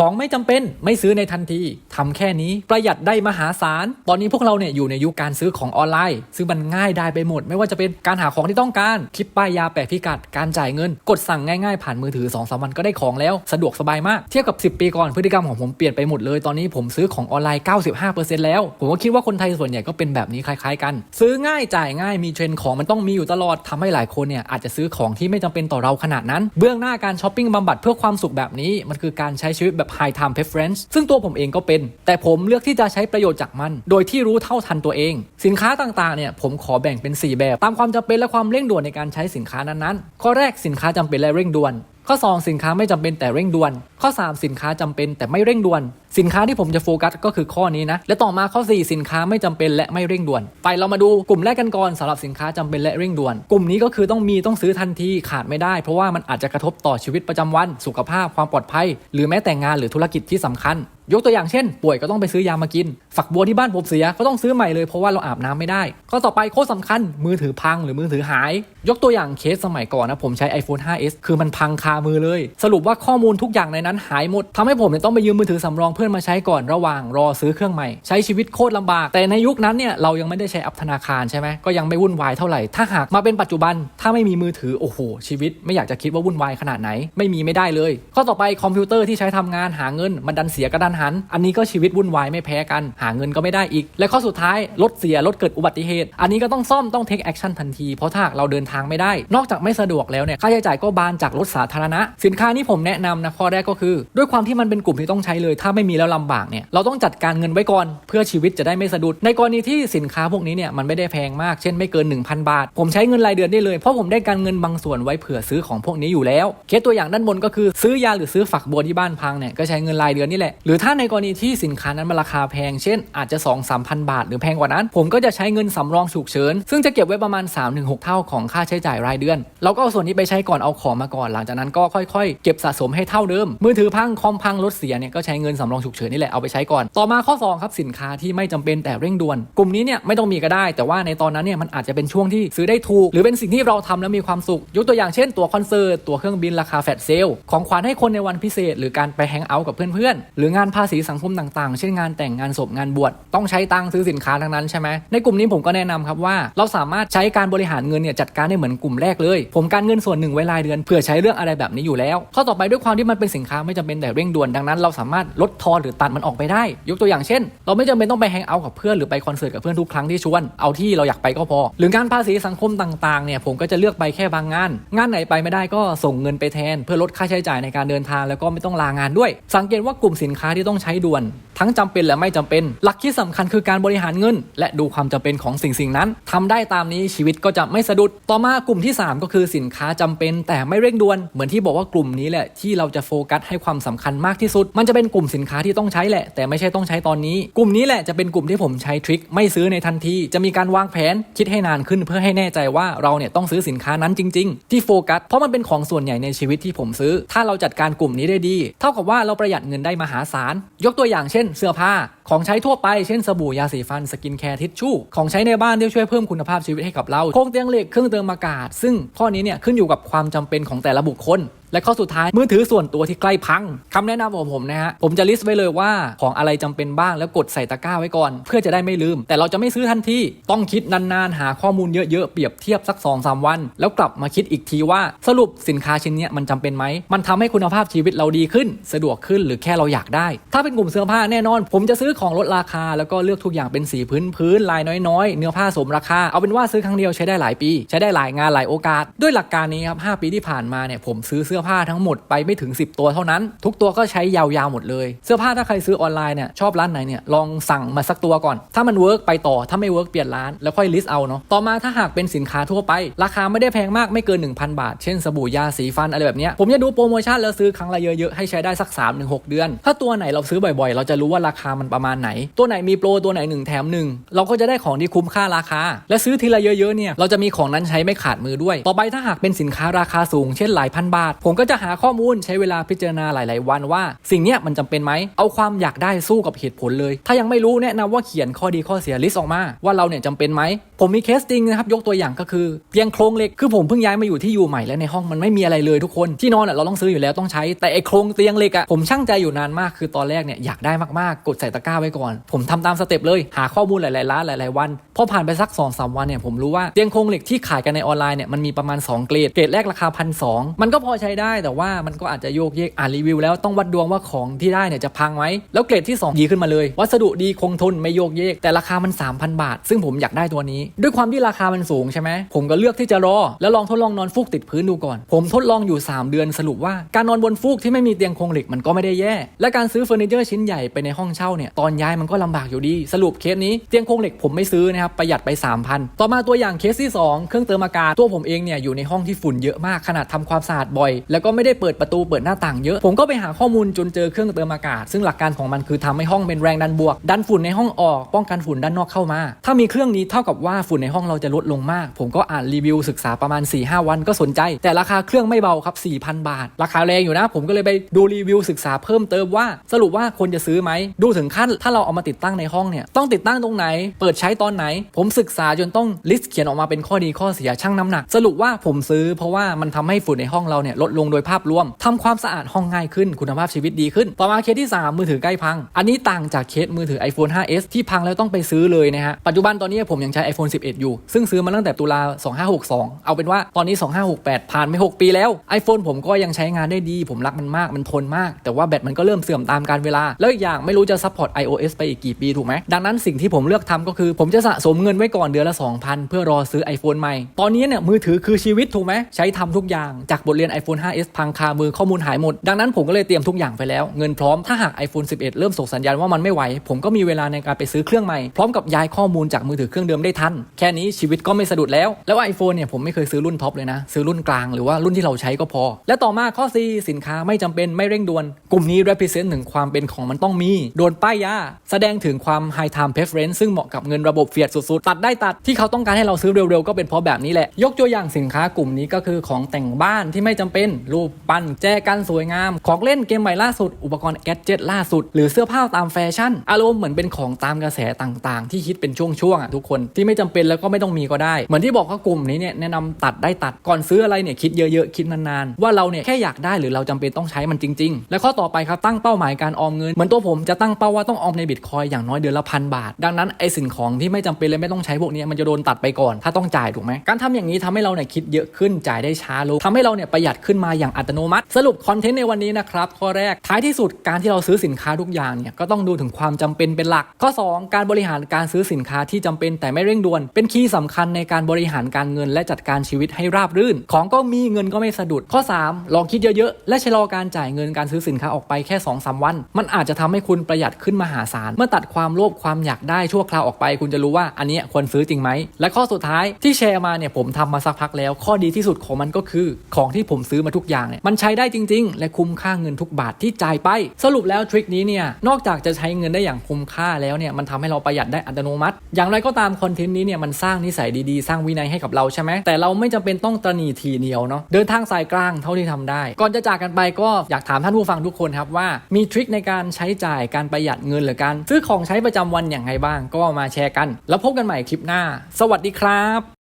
ของไม่จำเป็นไม่ซื้อในทันทีทำแค่นี้ประหยัดได้มหาศาล ตอนนี้พวกเราเนี่ยอยู่ในยุคการซื้อของออนไลน์ ซึ่งมันง่ายได้ไปหมด ไม่ว่าจะเป็นการหาของที่ต้องการคลิปป้ายยาแปะพิกัด การจ่ายเงิน กดสั่งง่ายๆ ผ่านมือถือ2อสวันก็ได้ของแล้ว สะดวกสบายมากเทียบกับ 10 ปีก่อนพฤติกรรมของผมเปลี่ยนไปหมดเลยตอนนี้ผมซื้อของออนไลน์ 95%แล้ว ผมก็คิดว่าคนไทยส่วนใหญ่ก็เป็นแบบนี้คล้ายๆกัน ซื้อง่ายจ่ายง่ายมีเทรนด์ของมันต้องมีอยู่ตลอดทำให้หลายคนเนี่ยอาจจะซื้อของที่ไม่จำเป็นต่อเราขนาดนั้น เบื้องหน้าการช้อปปิ้งบำบัดเพื่อความสุขแบบนี้มันคือการใช้ชีวิตแบบ high time preference ซึ่งตัวผมเองก็เป็น แต่ผมเลือกที่จะใช้ประโยชน์จากมัน โดยที่รู้เท่าทันตัวเอง สินค้าต่างๆเนี่ยผมขอแบ่งเป็น 4 แบบ ตามความจำเป็นและความเร่งด่วนในการใช้สินค้านั้นๆ ข้อแรกสินค้าจำเป็นและเร่งด่วน ข้อ 2 สินค้าไม่จำเป็นแต่เร่งด่วน ข้อ 3 สินค้าจำเป็นแต่ไม่เร่งด่วนสินค้าที่ผมจะโฟกัสก็คือข้อนี้นะ และต่อมาข้อ 4 สินค้าไม่จำเป็นและไม่เร่งด่วน ไปเรามาดูกลุ่มแรกกันก่อนสำหรับสินค้าจำเป็นและเร่งด่วน กลุ่มนี้ก็คือต้องมีต้องซื้อทันทีขาดไม่ได้ เพราะว่ามันอาจจะกระทบต่อชีวิตประจำวัน สุขภาพความปลอดภัย หรือแม้แต่งานหรือธุรกิจที่สำคัญ ยกตัวอย่างเช่น ป่วยก็ต้องไปซื้อยามากิน ฝักบัวที่บ้านผมเสียก็ต้องซื้อใหม่เลยเพราะว่าเราอาบน้ำไม่ได้ข้อต่อไปโค้ดสำคัญ มือถือพังหรือมือถือหาย ยกตัวอย่างเคสสมัยก่อนนะผมใช้ iPhone 5s คือมันพังคามือเลย สรุปว่าข้อมูลทุกอย่างในนั้นหายหมดทำให้ผมเนี่ยต้องไปยืมมือถือสำรองเพื่อนมาใช้ก่อนระหว่างรอซื้อเครื่องใหม่ ใช้ชีวิตโคตรลำบาก แต่ในยุคนั้นเนี่ยเรายังไม่ได้ใช้แอปธนาคารใช่ไหมก็ยังไม่วุ่นวายเท่าไหร่ถ้าหากมาเป็นปัจจุบันถ้าไม่มีมือถือโอ้โห ชีวิตไม่อยากจะคิดว่าวุ่นวายขนาดไหน ไม่มีไม่ได้เลย ข้อต่อไปคอมพิวเตอร์ที่ใช้ทำงานหาเงินมันดันเสียกระดันหัน อันนี้ก็ชีวิตวุ่นวายไม่แพ้กัน หาเงินก็ไม่ได้อีก และข้อสุดท้ายรถเสียรถเกิดอุบัติเหตุ อันนี้ก็ต้องซ่อมต้องเทคแอคชั่นทันทีเพราะถ้าเราเดินทางไม่ได้ นอกจากไม่สะดวกแล้วเนี่ยค่าใช้จ่ายก็บานจากรถสาธารณะ สินค้านี้ผมแนะนำนะข้อแรกก็คือ ด้วยความที่มันเป็นกลุ่มที่ต้องใช้เลยถ้าไม่มีแล้วลำบากเนี่ยเราต้องจัดการเงินไว้ก่อน เพื่อชีวิตจะได้ไม่สะดุด ในกรณีที่สินค้าพวกนี้เนี่ยมันไม่ได้แพงมากเช่นไม่เกิน 1,000 บาท ผมใช้เงินรายเดือนได้เลยเพราะผมได้การเงินบางส่วนไว้เผื่อซื้อของพวกนี้อยู่แล้วเคสตัวอย่างด้านบนก็คือซื้อยาหรือซื้อฝักบัวที่บ้านพังเนี่ยก็ใช้เงินรายเดือนนี่แหละหรือถ้าในกรณีที่สินค้านั้นมันราคาแพงเช่น อาจจะ2 3 0 0 0 บาท หรือแพงกว่านั้น ผมก็จะใช้เงินสำรองฉุกเฉินซึ่งจะเก็บไว้ประมาณ 3-6 เท่าของค่าใช้จ่ายรายเดือนเราก็เอาส่วนนี้ไปใช้ก่อนเอาของมาก่อนหลังจากนั้นก็ค่อยๆ เก็บสะสมให้เท่าเดิมมือถือพังคอมพังรถเสียเนี่ยก็ใช้เงินสำรองฉุกเฉินนี่แหละเอาไปใช้ก่อน ต่อมาข้อสองครับสินค้าที่ไม่จำเป็นแต่เร่งด่วน กลุ่มนี้เนี่ยไม่ต้องมีก็ได้ แต่ว่าในตอนนั้นเนี่ยมันอาจจะเป็นช่วงที่ซื้อได้ถูก หรือเป็นสิ่งที่เราทำแล้วมีความสุข ยกตัวอย่างเช่น ตัวคอนเสิร์ตตัวเครื่องบินราคาแฟลชเซลของขวัญให้คนในวันพิเศษ หรือการไปแฮงเอาท์กับเพื่อนๆหรืองานภาษีสังคมต่างๆ เช่นงานแต่งงานศพงานบวชต้องใช้ตังค์ซื้อสินค้าทั้งนั้นใช่ไหมในกลุ่มนี้ผมก็แนะนำครับว่าเราสามารถใช้การบริหารเงินเนี่ยจัดการได้เหมือนกลุ่มแรกเลย ผมการเงินส่วนหนึ่งไว้รายเดือนเผื่อใช้เรื่องอะไรแบบนี้อยู่แล้ว ข้อต่อไปด้วยความที่มันเป็นสินค้าไม่จำเป็นแต่เร่งด่วนดังนั้น เราสามารถลดทอนหรือตัดมันออกไปได้ ยกตัวอย่างเช่น เราไม่จำเป็นต้องไปแฮงเอาท์กับเพื่อนหรือไปคอนเสิร์ตกับเพื่อนทุกครั้งที่ชวนเอาที่เราอยากไปก็พอ หรือการภาษีสังคมต่างๆเนี่ยผมก็จะเลือกไปแค่บางงาน งานไหนไปไม่ได้ก็ส่งเงินไปแทน เพื่อลดค่าใช้จ่ายในการเดินทางแล้วก็ไม่ต้องลางานด้วย สังเกตว่ากลุ่มสินค้าที่ต้องใช้ด่วน ทั้งจำเป็นและไม่จำเป็น หลักที่สำคัญคือการบริหารเงิน และดูความจำเป็นของสิ่งสิ่งนั้นทำได้ตามนี้ชีวิตก็จะไม่สะดุด ต่อมากลุ่มที่ 3 ก็คือสินค้าจำเป็น แต่ไม่เร่งด่วน เหมือนที่บอกว่ากลุ่มนี้แหละที่เราจะโฟกัสให้ความสำคัญมากที่สุด มันจะเป็นกลุ่มสินค้าที่ต้องใช้แหละ แต่ไม่ใช่ต้องใช้ตอนนี้ กลุ่มนี้แหละจะเป็นกลุ่มที่ผมใช้ทริคไม่ซื้อในทันที จะมีการวางแผนคิดให้นานขึ้นเพื่อให้แน่ใจว่าเราเนี่ยต้องซื้อสินค้านั้นจริง ๆ ที่โฟกัสเพราะมันเป็นของส่วนใหญ่ในชีวิตที่ผมซื้อ ถ้าเราจัดการกลุ่มนี้ได้ดี เท่ากับว่าเราประหยัดเงินได้มหาศาลยกตัวอย่างเช่นเสื้อผ้า ของใช้ทั่วไปเช่นสบู่ยาสีฟันสกินแคร์ทิชชู่ของใช้ในบ้านที่ช่วยเพิ่มคุณภาพชีวิตให้กับเราโครงเตียงเหล็กเครื่องเติมอากาศ ซึ่งข้อนี้เนี่ยขึ้นอยู่กับความจำเป็นของแต่ละบุคคล และข้อสุดท้ายมือถือส่วนตัวที่ใกล้พังคำแนะนำของผมนะฮะผมจะลิสต์ไว้เลยว่าของอะไรจำเป็นบ้างแล้วกดใส่ตะกร้าไว้ก่อน เพื่อจะได้ไม่ลืม แต่เราจะไม่ซื้อทันทีต้องคิดนานๆ หาข้อมูลเยอะๆ เปรียบเทียบสัก2อสวัน แล้วกลับมาคิดอีกทีว่าสรุปสินค้าชิ้นนี้มันจำเป็นไหมมันทำให้คุณภาพชีวิตเราดีขึ้น สะดวกขึ้นหรือแค่เราอยากได้ ถ้าเป็นกลุ่มเสื้อผ้าแน่นอน ผมจะซื้อของลดราคา แล้วก็เลือกทุกอย่างเป็นสีพื้นพื้นลายน้อยๆ เนื้อผ้าสมราคาเอาเป็นว่าซื้อครั้งเดียวใช้ได้หลายปี ใช้ได้หลายงานหลายโอกาส ด้วยหลักการนี้ครับ5ปีที่ผ่านมาเนี่ยผมซื้อเสื้อผ้าทั้งหมดไปไม่ถึง 10 ตัวเท่านั้น ทุกตัวก็ใช้ยาวๆหมดเลย เสื้อผ้าถ้าใครซื้อออนไลน์เนี่ยชอบร้านไหนเนี่ยลองสั่งมาสักตัวก่อน ถ้ามันเวิร์กไปต่อถ้าไม่เวิร์กเปลี่ยนร้านแล้วค่อยลิสต์เอาเนาะต่อมาถ้าหากเป็นสินค้าทั่วไป ราคาไม่ได้แพงมากไม่เกิน 1,000 บาท เช่นสบู่ยาสีฟันอะไรแบบเนี้ยผมจะดูโปรโมชั่นแล้วซื้อครั้งละเยอะๆให้ใช้ได้สัก 3-6 เดือน ถ้าตัวไหนเราซื้อบ่อยๆ เราจะรู้ว่าราคามันประมาณไหน ตัวไหนมีโปรตัวไหนหนึ่งแถมหนึ่งเราก็จะได้ของที่คุ้มค่าราคา และซื้อทีละเยอะๆเนี่ยเราจะมีของนั้นใช้ไม่ขาดมือด้วย ต่อไปถ้าหากเป็นสินค้าราคาสูงเช่นหลายพันบาทผผมก็จะหาข้อมูลใช้เวลาพิจารณาหลาย ๆ วันว่า สิ่งเนี้ยมันจำเป็นไหมเอาความอยากได้สู้กับเหตุผลเลย ถ้ายังไม่รู้แนะนำว่าเขียนข้อดีข้อเสียลิสต์ออกมา ว่าเราเนี่ยจำเป็นไหมผมมีเคสจริงนะครับยกตัวอย่างก็คือเตียงโครงเหล็กคือผมเพิ่งย้ายมาอยู่ที่อยู่ใหม่แล้วในห้องมันไม่มีอะไรเลยทุกคนที่นอนอะเราต้องซื้ออยู่แล้วต้องใช้แต่ไอ้โครงเตียงเหล็กอะผมช่างใจอยู่นานมากคือตอนแรกเนี่ยอยากได้มากๆ กดใส่ตะกร้าไว้ก่อน ผมทำตามสเต็ปเลยหาข้อมูลหลาย ๆ ร้านหลาย ๆ วันพอผ่านไปสัก2อสวันเนี่ยผมรู้ว่าเตียงโครงเหล็กที่ขายกันในออนไลน์เนี่ยมันมีประมาณ2เกรดเกรดแรกราคาพันสมันก็พอใช้ได้แต่ว่ามันก็อาจจะโยกเยกอ่านรีวิวแล้วต้องวัดดวงว่าของที่ได้เนี่ยจะพังไหมแล้วเกรดที่ 2 ดีขึ้นมาเลย วัสดุดีคงทนไม่โยกเยก แต่ราคามัน 3,000 บาท ซึ่งผมอยากได้ตัวนี้ ด้วยความที่ราคามันสูงใช่ไหมผมก็เลือกที่จะรอ แล้วลองทดลองนอนฟูกติดพื้นดูก่อน ผมทดลองอยู่ 3 เดือนสรุปว่า การนอนบนฟูกที่ไม่มีเตียงโครงเหล็กมันก็ไม่ได้แย่ และการซื้อเฟอร์นิเจอร์ชิ้นใหญ่ไปในห้องเช่าเนี่ยตอนย้ายมันก็ลำบากอยู่ดี สรุปเคสนี้เตียงโครงเหล็กผมไม่ซื้อนะครับประหยัดไป 3,000 ต่อมาตัวอย่างเคสที่ 2 เครื่องเติมอากาศตัวผมเองเนี่ยอยู่ในห้องที่ฝุ่นเยอะมากขนาดทำความสะอาดบ่อยแล้วก็ไม่ได้เปิดประตูเปิดหน้าต่างเยอะ ผมก็ไปหาข้อมูลจนเจอเครื่องเติมอากาศ ซึ่งหลักการของมันคือทำให้ห้องเป็นแรงดันบวก ดันฝุ่นในห้องออก ป้องกันฝุ่นด้านนอกเข้ามา ถ้ามีเครื่องนี้เท่ากับว่าฝุ่นในห้องเราจะลดลงมาก ผมก็อ่านรีวิวศึกษาประมาณ 4-5 วันก็สนใจ แต่ราคาเครื่องไม่เบาครับ 4,000 บาท ราคาแรงอยู่นะ ผมก็เลยไปดูรีวิวศึกษาเพิ่มเติมว่า สรุปว่าควรจะซื้อไหม ดูถึงขั้นถ้าเราเอามาติดตั้งในห้องเนี่ย ต้องติดตั้งตรงไหน เปิดใช้ตอนไหน ผมศึกษาจนต้องลิสต์เขียนออกมาเป็นข้อดีข้อเสียชั่งน้ำหนัก สรุปว่าผมซื้อเพราะว่ามันทำให้ฝุ่นในห้องเราเนี่ยลดลงโดยภาพรวมทำความสะอาดห้องง่ายขึ้น คุณภาพชีวิตดีขึ้น ต่อมาเคสที่ 3 มือถือใกล้พัง อันนี้ต่างจากเคสมือถือ iPhone 5s ที่พังแล้วต้องไปซื้อเลยนะฮะ ปัจจุบันตอนนี้ผมยังใช้ iPhone 11 อยู่ ซึ่งซื้อมาตั้งแต่ตุลา 2562 เอาเป็นว่าตอนนี้ 2568 ผ่านไป 6 ปีแล้ว iPhone ผมก็ยังใช้งานได้ดี ผมรักมันมาก มันทนมาก แต่ว่าแบตมันก็เริ่มเสื่อมตามการเวลา แล้วอีกอย่างไม่รู้จะซัพพอร์ต iOS ไปอีกกี่ปีถูกไหม ดังนั้นสิ่งที่ผมเลือกทำก็คือ ผมจะสะสมเงินไว้ก่อนเดือนละ 2,000 เพื่อรอซื้อ iPhone ใหม่ ตอนนี้เนี่ยมือถือคือชีวิตถูกไหมใช้ทำทุกอย่างจากบทเรียน iPhone 5s พังคามือข้อมูลหายหมด ดังนั้นผมก็เลยเตรียมทุกอย่างไปแล้ว เงินพร้อมถ้าหาก iPhone 11 เริ่มส่งสัญญาณว่ามันไม่ไหว ผมก็มีเวลาในการไปซื้อเครื่องใหม่ พร้อมกับย้ายข้อมูลจากมือถือเครื่องเดิมได้ทัน แค่นี้ชีวิตก็ไม่สะดุดแล้ว แล้ว iPhone เนี่ยผมไม่เคยซื้อรุ่นท็อปเลยนะ ซื้อรุ่นกลางหรือว่ารุ่นที่เราใช้ก็พอ และต่อมาข้อ 4 สินค้าไม่จำเป็นไม่เร่งด่วน กลุ่มนี้ represent ถึงความเป็นของมันต้องมี โดนป้ายยาแสดงถึงความ high time preference ซึ่งเหมาะกับเงินระบบเฟียดสุดๆ ตัดได้ตัดที่เขาต้องการให้เราซื้อเร็วๆก็เป็นเพราะแบบนี้แหละ ยกตัวอย่างสินค้ากลุ่มนี้ก็คือของแต่งบ้านที่ไม่จำเป็นรูปปั้นแจกันสวยงาม ของเล่นเกมใหม่ล่าสุด อุปกรณ์แกจ็ตล่าสุด หรือเสื้อผ้าตามแฟชั่น อารมณ์เหมือนเป็นของตามกระแสต่างๆ ที่คิดเป็นช่วงๆอะทุกคนที่ไม่จำเป็นแล้วก็ไม่ต้องมีก็ได้ เหมือนที่บอกว่ากลุ่มนี้เนี่ยแนะนำตัดได้ตัดก่อนซื้ออะไรเนี่ยคิดเยอะๆคิดนานๆว่าเราเนี่ยแค่อยากได้หรือเราจำเป็นต้องใช้มันจริง ๆ และข้อต่อไปครับตั้งเป้าหมายการออมเงินเหมือนตัวผมจะตั้งเป้าว่าต้องออมในบิตคอยอย่างน้อยเดือนละพันบาท ดังนั้นไอสิ่งของที่ไม่จำเป็นเลยไม่ต้องใช้พวกนี้มันจะโดนตัดไปก่อน ถ้าต้องจ่ายถูกไหมการทำอย่างนี้ทำให้เราเนี่ยคิดเยอะขึ้นจ่ายได้ช้าลงทำให้เราเนี่ยประหยัดขึ้นมาอย่างอัตโนมัติ สรุปคอนเทนต์ในวันนี้นะครับข้อแรกท้ายที่สุดการที่เราซื้อสินค้าทุกอย่างเนี่ยก็ต้องดูถึงความจำเป็นเป็นหลัก ข้อ 2 การบริหารการซื้อสินค้าที่จำเป็นแต่ไม่เร่งด่วน เป็นคีย์สำคัญในการบริหารการเงินและจัดการชีวิตให้ราบรื่น ของก็มีเงินก็ไม่สะดุด ข้อ 3 ลองคิดเยอะๆ และชะลอการจ่ายเงินการซื้อสินค้าออกไปแค่2อสวัน มันอาจจะทำให้คุณประหยัดขึ้นมหาศาล เมื่อตัดความโลภความอยากได้ชั่วคราวออกไป คุณจะรู้ว่าอันนี้ควรซื้อจริงไหม และข้อสุดท้ายที่แชร์มาเนี่ยผมทำมาสักพักแล้ว ข้อดีที่สุดของมันก็คือ ของที่ผมซื้อมาทุกอย่างเนี่ยมันใช้ได้จริง ๆ และคุ้มค่าเงินทุกบาทที่จ่ายไป สรุปแล้วทริคนี้เนี่ยนอกจากจะใช้เงินได้อย่างคุ้มค่าแล้วเนี่ยมันทำให้เราประหยัดได้อัตโนมัติ อย่างไรก็ตามคอนเทนต์นี้เนี่ยมันสร้างนิสัยดีๆ สร้างวินัยให้กับเราใช่ไหมแต่เราไม่จำเป็นต้องตระหนี่ทีเหนียวเนาะเดินทางสายกลางเท่าที่ทำได้ ก่อนจะจากกันไปก็อยากถามท่านผู้ฟังทุกคนครับว่ามีทริคในการใช้จ่ายการประหยัดเงินหรือการซื้อของใช้ประจำวันอย่างไรบ้าง ก็มาแชร์กัน แล้วพบกันใหม่คลิปหน้า สวัสดีครับ